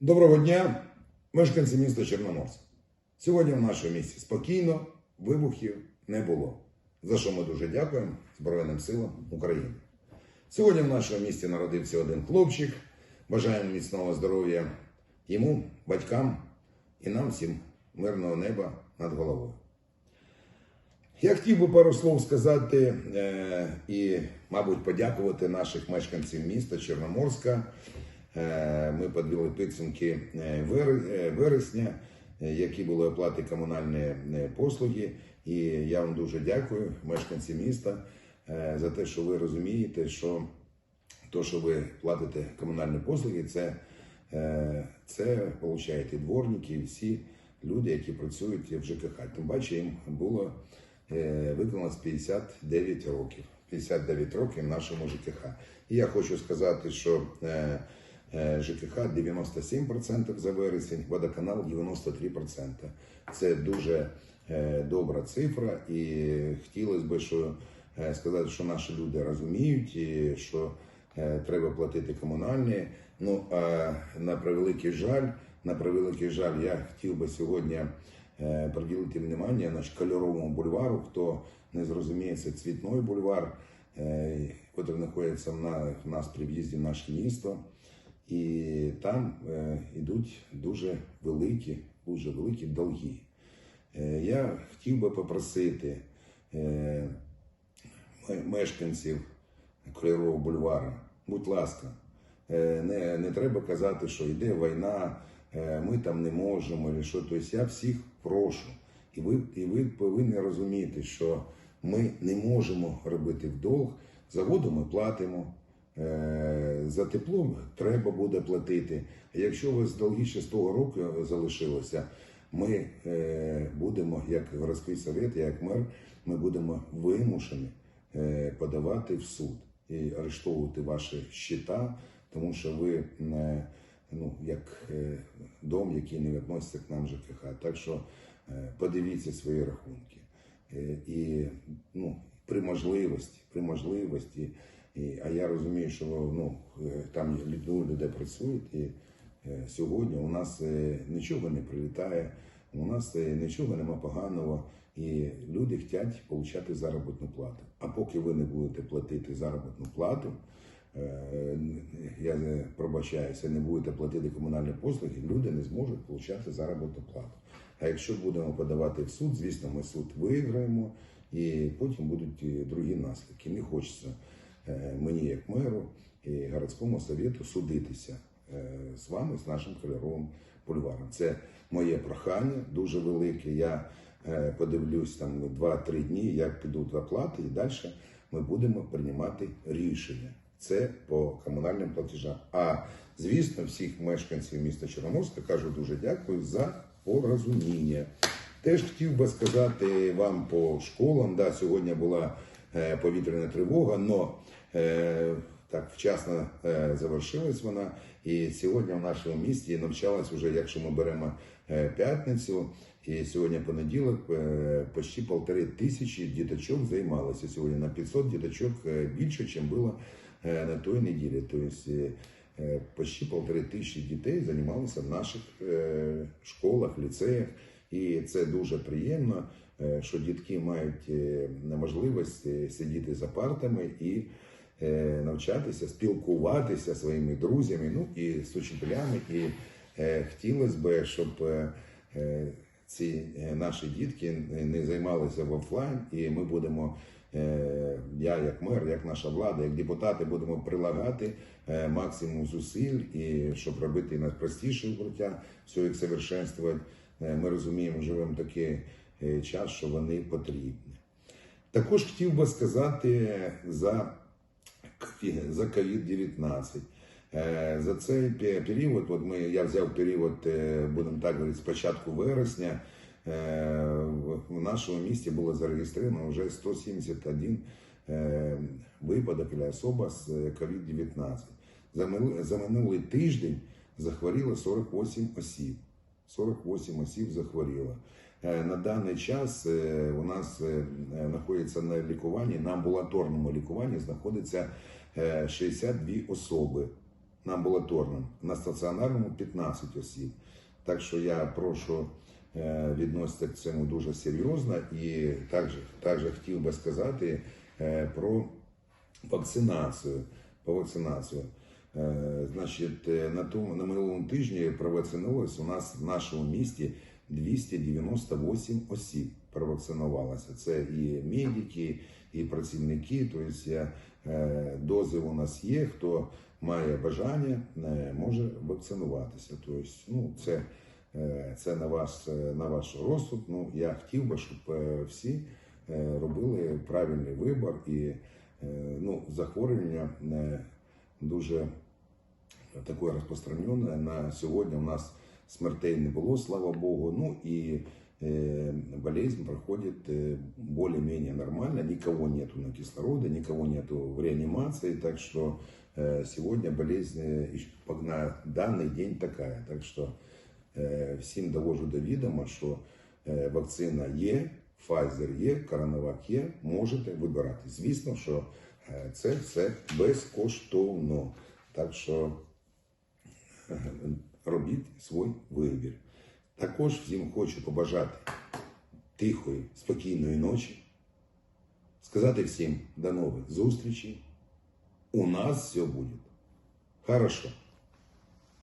Доброго дня, мешканці міста Чорноморськ. Сьогодні в нашому місті спокійно, вибухів не було. За що ми дуже дякуємо Збройним силам України. Сьогодні в нашому місті народився один хлопчик. Бажаємо міцного здоров'я йому, батькам і нам всім мирного неба над головою. Я хотів би пару слов сказати е, і, мабуть, подякувати наших мешканців міста Чорноморська. Е, ми підвели підсумки е, е, вересня, які були оплати комунальні послуги. І я вам дуже дякую, мешканці міста, за те, що ви розумієте, що то, що ви платите комунальні послуги, це, це і дворники, і всі люди, які працюють в ЖКХ. Тим паче їм було виконалось 59 років. 59 років нашому ЖКХ. І я хочу сказати, що ЖКХ 97% за вересень, водоканал 93%. Це дуже е, добра цифра, і хотілося б, що е, сказати, що наші люди розуміють, що е, треба платити комунальні. Ну а на превеликий жаль, на превеликий жаль, я хотів би сьогодні е, приділити внимание на кольоровому бульвару. Хто не зрозуміє, це цвітний бульвар, е, який знаходиться на, в нас при в'їзді в наше місто. І там е, йдуть дуже великі, дуже великі долги. Е, я хотів би попросити е, мешканців Кольорового бульвара, будь ласка, е, не, не треба казати, що йде війна, е, ми там не можемо, чи що. Тобто я всіх прошу. І ви, і ви повинні розуміти, що ми не можемо робити в долг. За воду ми платимо, е, за тепло треба буде платити. Якщо у вас з того року залишилося, ми е, будемо, як городський совет, як мер, ми будемо вимушені е, подавати в суд і арештовувати ваші щита, тому що ви е, ну, як е, дом, який не відноситься к нам ЖКХ. Так що е, подивіться свої рахунки. Е, І ну, при можливості, при можливості, і, а я розумію, що ну, е, там люди, люди працюють, і е, сьогодні у нас е, нічого не прилітає, у нас нічого нема поганого, і люди хочуть отримати заробітну плату. А поки ви не будете платити заробітну плату, я пробачаюся, не будете платити комунальні послуги, люди не зможуть отримати заробітну плату. А якщо будемо подавати в суд, звісно, ми суд виграємо, і потім будуть другі наслідки. Не хочеться мені, як меру і городському совету, судитися е, з вами, з нашим кольоровим бульваром. Це моє прохання дуже велике. Я е, подивлюсь там 2-3 дні, як підуть оплати, і далі ми будемо приймати рішення. Це по комунальним платежам. А звісно, всіх мешканців міста Чорноморська кажу дуже дякую за порозуміння. Теж хотів би сказати вам по школам. Да, сьогодні була е, повітряна тривога, але е, так вчасно е, завершилась вона. І сьогодні в нашому місті навчалась вже, якщо ми беремо е, п'ятницю, і сьогодні понеділок е, почти полтори тисячі діточок займалося сьогодні на 500 діточок е, більше, ніж було е, на той неділі. Тобто е, е, почти полтори тисячі дітей займалися в наших е, школах, ліцеях. І це дуже приємно, е, що дітки мають е, можливість е, сидіти за партами і е, навчатися, спілкуватися своїми друзями, ну і з учителями. І е, хотілося б, щоб е, е, ці е, наші дітки не займалися в офлайн, і ми будемо. е, Я, як мер, як наша влада, як депутати, будемо прилагати е, максимум зусиль, і щоб робити нас простіше укриття, все їх совершенствувати. Е, Ми розуміємо, живемо такий е, час, що вони потрібні. Також хотів би сказати за за COVID-19. Е, За цей період, от ми, я взяв період, е, будемо так говорити, з початку вересня, е, в- нашому місті було зареєстровано вже 171 е, випадок і особа з е, COVID-19. За минулий тиждень захворіло 48 осіб. 48 осіб захворіло. Е, На даний час е, у нас е, знаходиться на лікуванні, на амбулаторному лікуванні знаходиться е, 62 особи. на амбулаторному, на стаціонарному 15 осіб. Так що я прошу відноситися к цьому дуже серйозно і також, також хотів би сказати про вакцинацію. По вакцинацію. Значить, на тому на минулому тижні провакцинувалось у нас в нашому місті 298 осіб провакцинувалося. Це і медики, і працівники. Тобто е, дози у нас є. Хто має бажання, е, може вакцинуватися. Тобто, ну, це, е, це на вас, е, на ваш розсуд. Ну, я хотів би, щоб всі робили правильний вибір і ну, захворювання дуже таке розпространене. На сьогодні у нас смертей не було, слава Богу. Ну і э, болезнь проходит э, более-менее нормально, никого нету на кислороде, никого нету в реанимации, так что э, сегодня болезнь э, ещё по- на данный день такая. Так что э, всім довожу до відома, що е, вакцина є, Pfizer є, Коронавак є, можете вибирати. Звісно, що е, це все безкоштовно. Так що е, робіть свій вибір. Також всім хочу побажати тихої, спокійної ночі, сказати всім до нових зустрічей. У нас все буде хорошо.